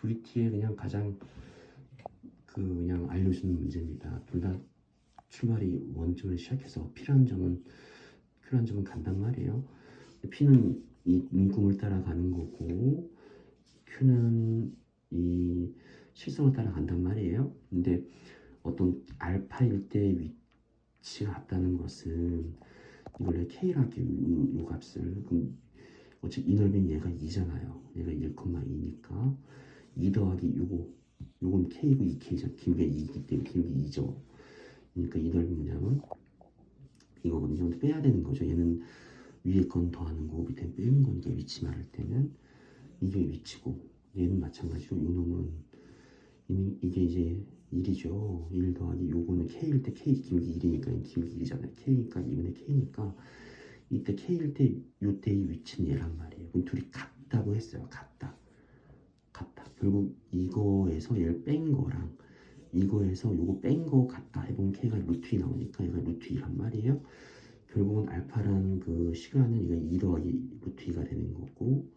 VT에 그냥 가장 그 그냥 알려주는 문제입니다. 둘 다 출발이 원점을 시작해서 P라는 점은 Q라는 점은 간단 말이에요. P는 이 문구를 따라가는 거고 Q는 이 실성을 따라간단 말이에요. 근데 어떤 알파일 때 위치가 같다는 것은 이걸 내가 K라 할게요. 이, 이 값을 그럼 어차피 이 넓이는 얘가 2잖아요. 얘가 1,2니까 2 더하기 요거 요건 K고 2K죠. 길게 2이기 때문에 길게 2죠. 그러니까 이 넓이 뭐냐면 이거거든요. 빼야 되는 거죠. 얘는 위에 건 더하는 거고 밑에 빼는 거니까 위치 말할 때는 이게 위치고 얘는 마찬가지로 요 놈은 이- 이게 이제 1이죠. 1 더하기 요거는 K일 때 K 기울기 1이니까 기울기 1이잖아요. K니까 2분의 K니까 이때 K일 때 요때의 위치는 얘란 말이에요. 그럼 둘이 같다고 했어요. 같다. 결국 이거에서 얘를 뺀 거랑 이거에서 요거 뺀 거 같다 해보면 K가 루트 2 나오니까 얘가 루트 2란 말이에요. 결국은 알파라는 그 시간은 이거 2 더하기 루트 2가 되는 거고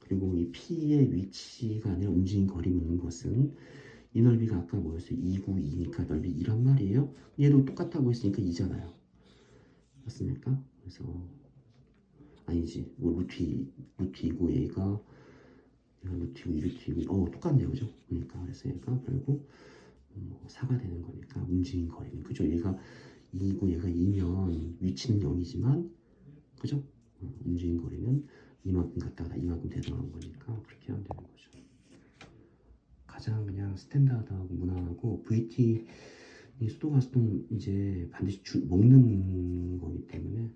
그리고 이 P의 위치가 아니라 움직인 거리 묻는 것은 이 넓이가 아까 뭐였어요? 2, 9, 2니까 넓이 2란 말이에요. 얘도 똑같다고 했으니까 2잖아요. 맞습니까? 그래서 아니지 뭐 루트 2, 루트 2고 얘가 얘가 루트 2고 이 루트 2고 어 똑같네요 그죠? 그러니까 얘가 결국 뭐 4가 되는 거니까 움직인 거리는 그죠? 얘가 2고 얘가 2면 위치는 0이지만 그죠? 어, 움직인 거리는 이만큼 갔다가 이만큼 되돌아온 거니까 그렇게 하면 되는 거죠. 가장 그냥 스탠다드하고 무난하고 VT 이 수도 가스통 이제 반드시 주, 먹는 거기 때문에